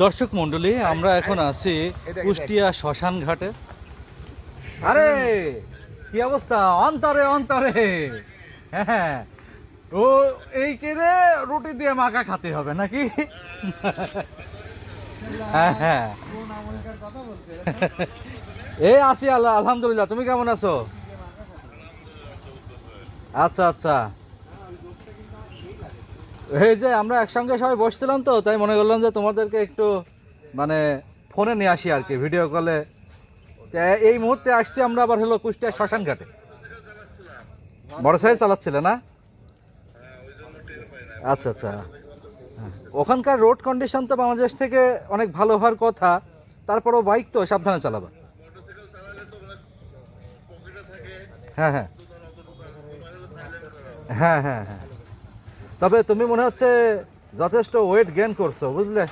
দর্শক মণ্ডলী, আমরা এখন আছি কুষ্টিয়া শ্মশান ঘাটে। আরে, কি অবস্থা? অন্তরে অন্তরে। হ্যাঁ ও এই কেড়ে রুটি দিয়ে মাখা খেতে হবে নাকি? হ্যাঁ হ্যাঁ। এই আছি আল্লাহ আলহামদুলিল্লাহ। তুমি কেমন আছো? আচ্ছা আচ্ছা। এই যে, আমরা একসঙ্গে সবাই বসছিলাম তো, তাই মনে করলাম যে তোমাদেরকে একটু মানে ফোনে নিয়ে আসি আর কি ভিডিও কলে এই মুহূর্তে আসছি আমরা আবার হলো কুষ্টিয়া শ্মশান ঘাটে। বড় সাইজ চালাচ্ছিলে না? আচ্ছা আচ্ছা। ওখানকার রোড কন্ডিশন তো বাংলাদেশ থেকে অনেক ভালো হওয়ার কথা, তারপরও বাইক তো সাবধানে চালাবা। হ্যাঁ হ্যাঁ। হ্যাঁ হ্যাঁ হ্যাঁ। তবে তুমি মনে হচ্ছে যথেষ্ট ওয়েট গেন করছ বুঝলে?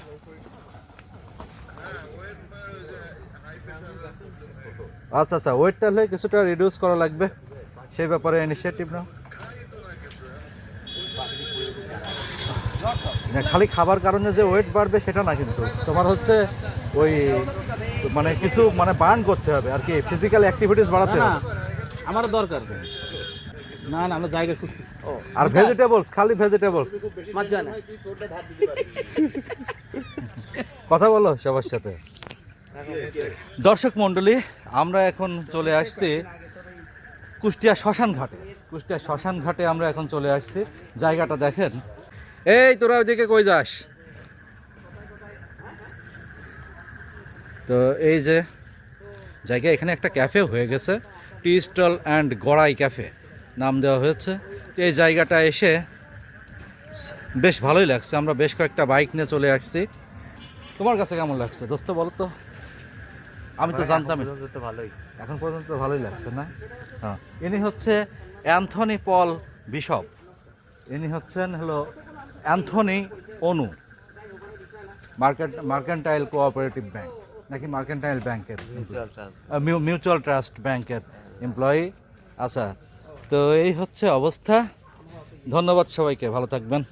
আচ্ছা আচ্ছা ওয়েটটা হলে কিছুটা রিডিউস করা লাগবে। সেই ব্যাপারে ইনিশিয়েটিভ নাও। খালি খাবার কারণে যে ওয়েট বাড়বে সেটা না কিন্তু। তোমার হচ্ছে ওই মানে কিছু মানে বার্ন করতে হবে আর কি ফিজিক্যাল অ্যাক্টিভিটিস বাড়াতে হবে। আমার দরকার। না না আমরা জায়গা খুঁজতেছি। আর ভেজিটেবলস খালি ভেজিটেবলস কথা বলো সবার সাথে। দর্শক মণ্ডলী আমরা এখন চলে আসছি কুষ্টিয়া শ্মশান ঘাটে। কুষ্টিয়া শ্মশান ঘাটে আমরা এখন চলে আসছি। জায়গাটা দেখেন। এই তোরা ওইদিকে কই যাস? তো এই যে জায়গা এখানে একটা ক্যাফে হয়ে গেছে tea stall and Gorai cafe. নাম দেওয়া হয়েছে। তো এই জায়গাটা এসে বেশ ভালোই লাগছে। আমরা বেশ কয়েকটা বাইক নিয়ে চলে আসছি। তোমার কাছে কেমন লাগছে? দোস্ত বলো তো। আমি তো জানতামই তো ভালোই। এখন পর্যন্ত ভালোই লাগছে না? হ্যাঁ। ইনি হচ্ছে অ্যান্থনি পল বিশপ। ইনি হচ্ছেন হলো অ্যান্থনি অনু মার্কেট মার্কেন্টাইল কোঅপারেটিভ ব্যাংক নাকি মার্কেন্টাইল ব্যাংকের মিউচুয়াল ট্রাস্ট ব্যাংকের এমপ্লয়ি আচ্ছা তো এই হচ্ছে অবস্থা। ধন্যবাদ সবাইকে ভালো থাকবেন।